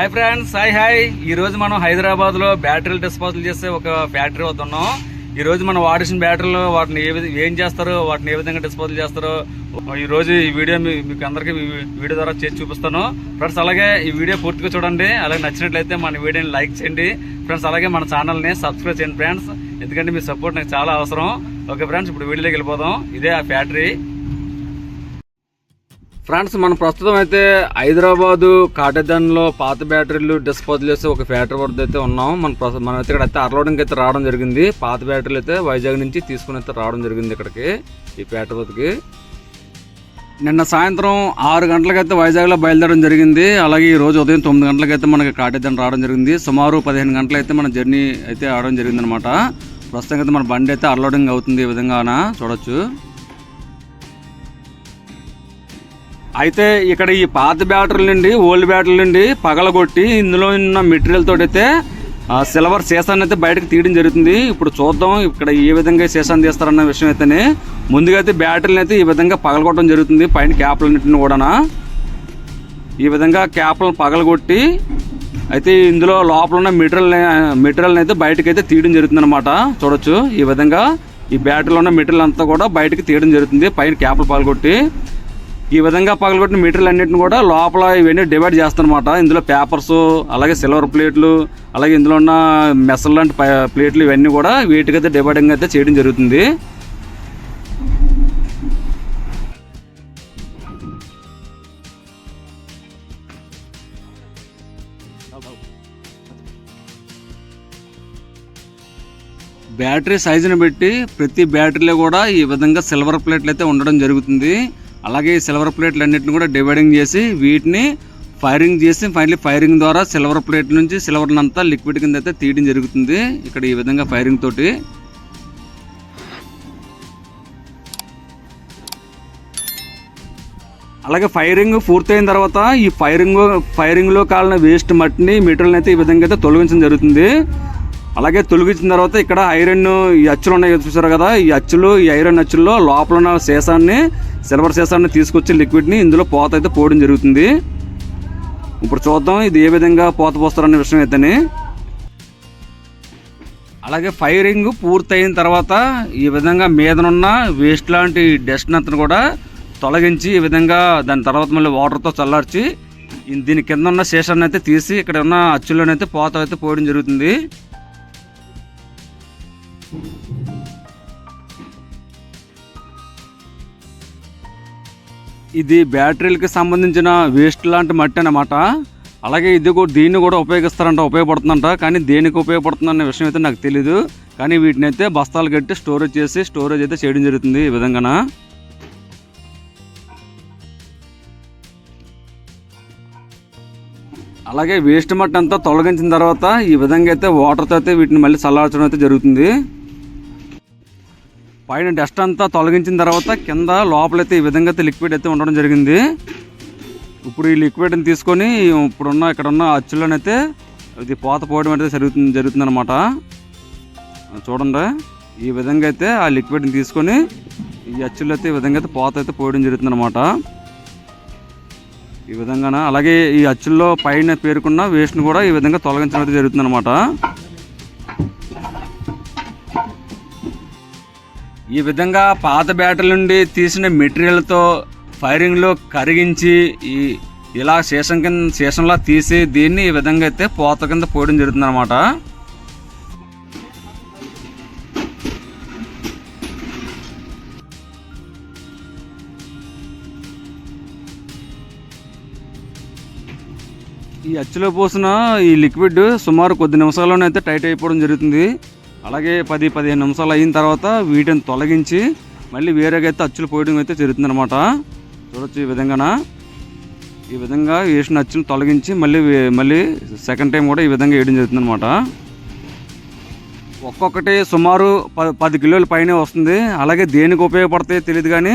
Hi friends hi hi ఈ రోజు మనం హైదరాబాద్లో బ్యాటరీలు డిస్పోజల్ చేసే ఒక ఫ్యాక్టరీ వద్ద ఉన్నాం. ఈ రోజు మనం వాడేసిన బ్యాటరీలు వాటిని ఏ విధంగా ఏం చేస్తారో వాటిని ఏ విధంగా డిస్పోజల్ చేస్తారో ఈ రోజు ఈ వీడియో మీకు అందరికి వీడియో ద్వారా చేసి చూపిస్తాను. ఫ్రెండ్స్ అలాగే ఈ వీడియో పూర్తిగా చూడండి. అలాగే నచ్చినట్లయితే మన వీడియోని లైక్ చేయండి. ఫ్రెండ్స్ అలాగే మన ఛానల్ని సబ్స్క్రైబ్ చేయండి ఫ్రెండ్స్ ఎందుకంటే మీ సపోర్ట్ నాకు చాలా అవసరం. ఓకే ఫ్రెండ్స్ ఇప్పుడు వీడియోలోకి వెళ్ళిపోదాం. ఇదే ఆ ఫ్యాక్టరీ ఫ్రెండ్స్ మనం ప్రస్తుతం అయితే హైదరాబాదు కాటేదాన్లో పాత బ్యాటరీలు డిస్పోజల్ చేసే ఒక ఫ్యాక్టరీ వద్ద అయితే ఉన్నాం మన ప్రస్తుతం మనం అయితే ఇక్కడ అయితే అర్లోడింగ్ అయితే రావడం జరిగింది. పాత బ్యాటరీలు అయితే వైజాగ్ నుంచి తీసుకుని అయితే రావడం జరిగింది ఇక్కడికి ఈ ఫ్యాక్టరీ వద్దకి. నిన్న సాయంత్రం ఆరు గంటలకైతే వైజాగ్లో బయలుదేరడం జరిగింది. అలాగే ఈ రోజు ఉదయం తొమ్మిది గంటలకైతే మనకి కాటేదాన్ రావడం జరిగింది. సుమారు పదిహేను గంటలైతే మన జర్నీ అయితే ఆడడం జరిగింది అనమాట ప్రస్తుతం అయితే మన బండి అయితే అన్లోడింగ్ అవుతుంది ఈ విధంగాన? చూడొచ్చు. అయితే ఇక్కడ ఈ పాత బ్యాటరీల నుండి ఓల్డ్ బ్యాటరీల నుండి పగలగొట్టి ఇందులో ఉన్న మెటీరియల్ తోటైతే సిల్వర్ సీసాన్ని అయితే బయటకు తీయడం జరుగుతుంది. ఇప్పుడు చూద్దాం ఇక్కడ ఏ విధంగా సీసాన్ని తీస్తారన్న విషయం అయితేనే. ముందుగా అయితే బ్యాటరీని అయితే ఈ విధంగా పగలగొట్టడం జరుగుతుంది పైన క్యాప్లన్నింటిని కూడా ఈ విధంగా క్యాప్లను పగలగొట్టి అయితే ఇందులో లోపల ఉన్న మెటీరియల్ మెటీరియల్ని అయితే బయటకైతే తీయడం జరుగుతుంది అనమాట చూడొచ్చు ఈ విధంగా ఈ బ్యాటరీలో ఉన్న మెటీరియల్ అంతా కూడా బయటకు తీయడం జరుగుతుంది పైన క్యాప్లు పగలగొట్టి. ఈ విధంగా పగలగొట్టిన మెటీరియల్ అన్నింటిని కూడా లోపల ఇవన్నీ డివైడ్ చేస్తారనమాట ఇందులో పేపర్స్ అలాగే సిల్వర్ ప్లేట్లు అలాగే ఇందులో ఉన్న మెసల్ లాంటి ప్లేట్లు ఇవన్నీ కూడా వీటికైతే డివైడింగ్ అయితే చేయడం జరుగుతుంది. బ్యాటరీ సైజుని బట్టి ప్రతి బ్యాటరీలో కూడా ఈ విధంగా సిల్వర్ ప్లేట్లు అయితే ఉండడం జరుగుతుంది. అలాగే సిల్వర్ ప్లేట్లు అన్నింటిని కూడా డివైడింగ్ చేసి వీటిని ఫైరింగ్ చేసి ఫైనలీ ఫైరింగ్ ద్వారా సిల్వర్ ప్లేట్ నుంచి సిల్వర్ని అంతా లిక్విడ్ కింద అయితే తీయడం జరుగుతుంది. ఇక్కడ ఈ విధంగా ఫైరింగ్ తోటి. అలాగే ఫైరింగ్ పూర్తయిన తర్వాత ఈ ఫైరింగ్ ఫైరింగ్లో కాలిన వేస్ట్ మట్టిని మెటీరియల్ అయితే ఈ విధంగా అయితే తొలగించడం జరుగుతుంది. అలాగే తొలగించిన తర్వాత ఇక్కడ ఐరన్ ఈ అచ్చులు ఉన్నాయి చూసారు కదా? ఈ అచ్చులు ఈ ఐరన్ అచ్చుల్లో లోపల ఉన్న సీసాన్ని సిల్వర్ సీసాన్ని తీసుకొచ్చి లిక్విడ్ని ఇందులో పోత అయితే పోవడం జరుగుతుంది. ఇప్పుడు చూద్దాం ఇది ఏ విధంగా పోత పోస్తారనే విషయం అయితేనే. అలాగే ఫైరింగ్ పూర్తయిన తర్వాత ఈ విధంగా మీదనున్న వేస్ట్ లాంటి డస్ట్ అంతా కూడా తొలగించి ఈ విధంగా దాని తర్వాత మళ్ళీ వాటర్తో చల్లార్చి దీని కింద ఉన్న శేషాన్ని అయితే తీసి ఇక్కడ ఉన్న అచ్చుల్లోనైతే పోత అయితే పోయడం జరుగుతుంది. ఇది బ్యాటరీలకి సంబంధించిన వేస్ట్ లాంటి మట్టి అనమాట అలాగే ఇది కూడా దీన్ని కూడా ఉపయోగిస్తారంట ఉపయోగపడుతుందంట. కానీ దేనికి ఉపయోగపడుతుంది అనే విషయం అయితే నాకు తెలీదు. కానీ వీటిని అయితే బస్తాలు కట్టి స్టోరేజ్ చేసి స్టోరేజ్ అయితే చేయడం జరుగుతుంది ఈ విధంగాన. అలాగే వేస్ట్ మట్టి అంతా తొలగించిన తర్వాత ఈ విధంగా అయితే వాటర్తో అయితే వీటిని మళ్ళీ చల్లార్చడం అయితే జరుగుతుంది. పైన డస్ట్ అంతా తొలగించిన తర్వాత కింద లోపలైతే ఈ విధంగా అయితే లిక్విడ్ అయితే ఉండడం జరిగింది. ఇప్పుడు ఈ లిక్విడ్ని తీసుకొని ఇప్పుడున్న ఇక్కడ ఉన్న అచ్చులోనైతే ఇది పోత పోవడం అయితే జరుగుతుంది జరుగుతుంది అనమాట చూడండి ఈ విధంగా అయితే ఆ లిక్విడ్ని తీసుకొని ఈ అచ్చులు అయితే ఈ విధంగా అయితే పోత అయితే పోయడం జరుగుతుంది అనమాట ఈ విధంగాన? అలాగే ఈ అచ్చుల్లో పైన పేరుకున్న వేస్ట్ని కూడా ఈ విధంగా తొలగించడం అయితే జరుగుతుంది అనమాట ఈ విధంగా పాత బ్యాటరీ నుండి తీసిన మెటీరియల్తో ఫైరింగ్లో కరిగించి ఈ ఇలా శేషం కింద శేషంలా తీసి దీన్ని ఈ విధంగా అయితే పోత కింద పోయడం జరుగుతుంది అనమాట ఈ అచ్చులో పోసిన ఈ లిక్విడ్ సుమారు కొద్ది నిమిషాల్లోనే అయితే టైట్ అయిపోవడం జరుగుతుంది. అలాగే పది పదిహేను నిమిషాలు అయిన తర్వాత వీటిని తొలగించి మళ్ళీ వేరేగా అయితే అచ్చులు పోయడం అయితే జరుగుతుందన్నమాట. చూడొచ్చు ఈ విధంగాన? ఈ విధంగా వేసిన అచ్చులు తొలగించి మళ్ళీ మళ్ళీ సెకండ్ టైం కూడా ఈ విధంగా వేయడం జరుగుతుంది అనమాట ఒక్కొక్కటి సుమారు ప పది కిలోల పైనే వస్తుంది. అలాగే దేనికి ఉపయోగపడతాయో తెలియదు కానీ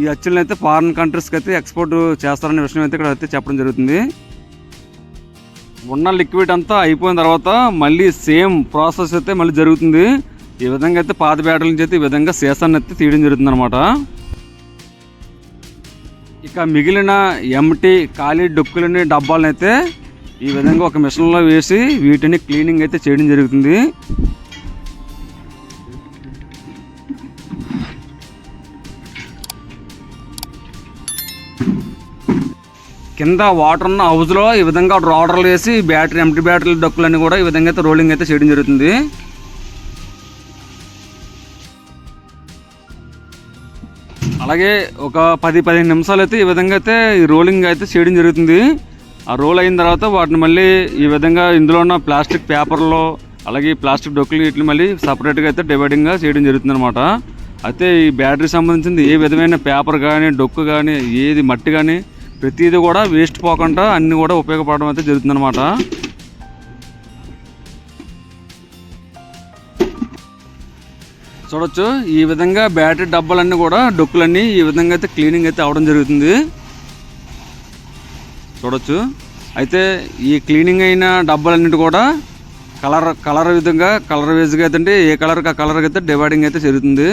ఈ అచ్చులను అయితే ఫారిన్ కంట్రీస్కి అయితే ఎక్స్పోర్ట్ చేస్తారనే విషయం అయితే ఇక్కడ అయితే చెప్పడం జరుగుతుంది. ఉన్న లిక్విడ్ అంతా అయిపోయిన తర్వాత మళ్ళీ సేమ్ ప్రాసెస్ అయితే మళ్ళీ జరుగుతుంది. ఈ విధంగా అయితే పాత బ్యాటరీల నుంచి అయితే ఈ విధంగా సీసాన్ని అయితే తీయడం జరుగుతుంది అనమాట ఇక మిగిలిన ఎంటీ ఖాళీ డొక్కులని డబ్బాలను అయితే ఈ విధంగా ఒక మిషన్లో వేసి వీటిని క్లీనింగ్ అయితే చేయడం జరుగుతుంది. కింద వాటర్ ఉన్న హౌస్లో ఈ విధంగా రోడర్లు వేసి బ్యాటరీ ఎంటీ బ్యాటరీ డొక్కులన్నీ కూడా ఈ విధంగా అయితే రోలింగ్ అయితే చేయడం జరుగుతుంది. అలాగే ఒక పది పదిహేను నిమిషాలు అయితే ఈ విధంగా అయితే ఈ రోలింగ్ అయితే చేయడం జరుగుతుంది. ఆ రోల్ అయిన తర్వాత వాటిని మళ్ళీ ఈ విధంగా ఇందులో ఉన్న ప్లాస్టిక్ పేపర్లో అలాగే ప్లాస్టిక్ డొక్కులు వీటిని మళ్ళీ సపరేట్గా అయితే డివైడింగ్గా చేయడం జరుగుతుంది అనమాట అయితే ఈ బ్యాటరీ సంబంధించింది ఏ విధమైన పేపర్ కానీ డొక్కు కానీ ఏది మట్టి కానీ ప్రతిదీ కూడా వేస్ట్ పోకుండా అన్నీ కూడా ఉపయోగపడడం అయితే జరుగుతుందన్నమాట. చూడొచ్చు ఈ విధంగా బ్యాటరీ డబ్బాలన్నీ కూడా డొక్కులన్నీ ఈ విధంగా అయితే క్లీనింగ్ అయితే అవడం జరుగుతుంది. చూడొచ్చు అయితే ఈ క్లీనింగ్ అయిన డబ్బాలన్నిటి కూడా కలర్ కలర్ విధంగా కలర్ వేజ్గా అయితే అంటే ఏ కలర్కి ఆ కలర్కి అయితే డివైడింగ్ అయితే జరుగుతుంది.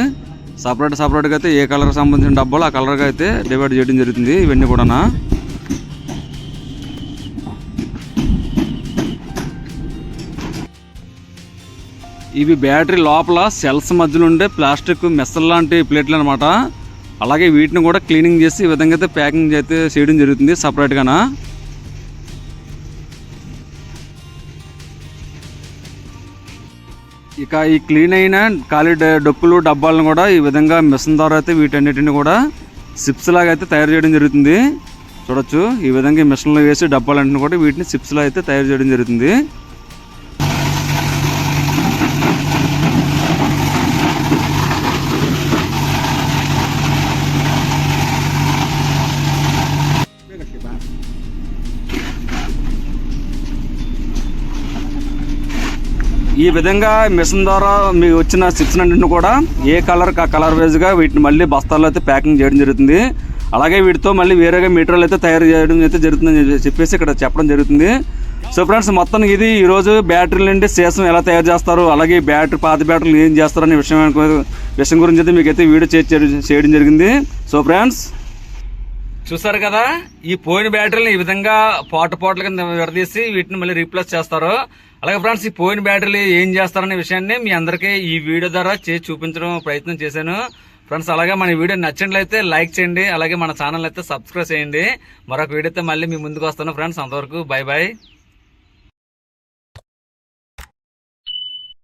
సపరేట్ సపరేట్గా అయితే ఏ కలర్ సంబంధించిన డబ్బాలు ఆ కలర్గా అయితే డివైడ్ చేయడం జరుగుతుంది ఇవన్నీ కూడా ఇవి బ్యాటరీ లోపల సెల్స్ మధ్యలో ఉండే ప్లాస్టిక్ మెస్సల్ లాంటి ప్లేట్లు అనమాట అలాగే వీటిని కూడా క్లీనింగ్ చేసి ఈ విధంగా అయితే ప్యాకింగ్ అయితే చేయడం జరుగుతుంది సపరేట్గానా? ఇక ఈ క్లీన్ అయిన ఖాళీ డ- డొక్కులు డబ్బాలను కూడా ఈ విధంగా మిషన్ ద్వారా అయితే వీటన్నిటిని కూడా సిప్స్ లాగా అయితే తయారు చేయడం జరుగుతుంది. చూడొచ్చు. ఈ విధంగా మిషన్లో వేసి డబ్బాలన్నింటిని కూడా వీటిని సిప్స్లో అయితే తయారు చేయడం జరుగుతుంది. ఈ విధంగా మిషన్ ద్వారా మీకు వచ్చిన సిప్స్ అన్నింటిని కూడా ఏ కలర్ ఆ కలర్ వైజ్గా వీటిని మళ్ళీ బస్తాల్లో అయితే ప్యాకింగ్ చేయడం జరుగుతుంది. అలాగే వీటితో మళ్ళీ వేరేగా మెటీరియల్ అయితే తయారు చేయడం అయితే జరుగుతుందని చెప్పేసి ఇక్కడ చెప్పడం జరుగుతుంది. సో ఫ్రెండ్స్ మొత్తం ఇది ఈరోజు బ్యాటరీలు నుండి శేషం ఎలా తయారు చేస్తారు? అలాగే బ్యాటరీ పాత బ్యాటరీలు ఏం చేస్తారు అనే విషయం విషయం గురించి అయితే మీకైతే వీడియో చే- చేయడం జరిగింది. సో ఫ్రెండ్స్ చూసారు కదా? ఈ పోయిన బ్యాటరీని ఈ విధంగా పాట పాటల కింద విడదీసి వీటిని మళ్ళీ రీప్లేస్ చేస్తారు. అలాగే ఫ్రెండ్స్ ఈ పోయిన బ్యాటరీలు ఏం చేస్తారనే విషయాన్ని మీ అందరికీ ఈ వీడియో ద్వారా చేసి చూపించడం ప్రయత్నం చేశాను. ఫ్రెండ్స్ అలాగే మన వీడియో నచ్చినట్లయితే లైక్ చేయండి అలాగే మన ఛానల్ అయితే సబ్స్క్రైబ్ చేయండి. మరొక వీడియోతో మళ్ళీ మీ ముందుకు వస్తాను. ఫ్రెండ్స్ అంతవరకు బై బాయ్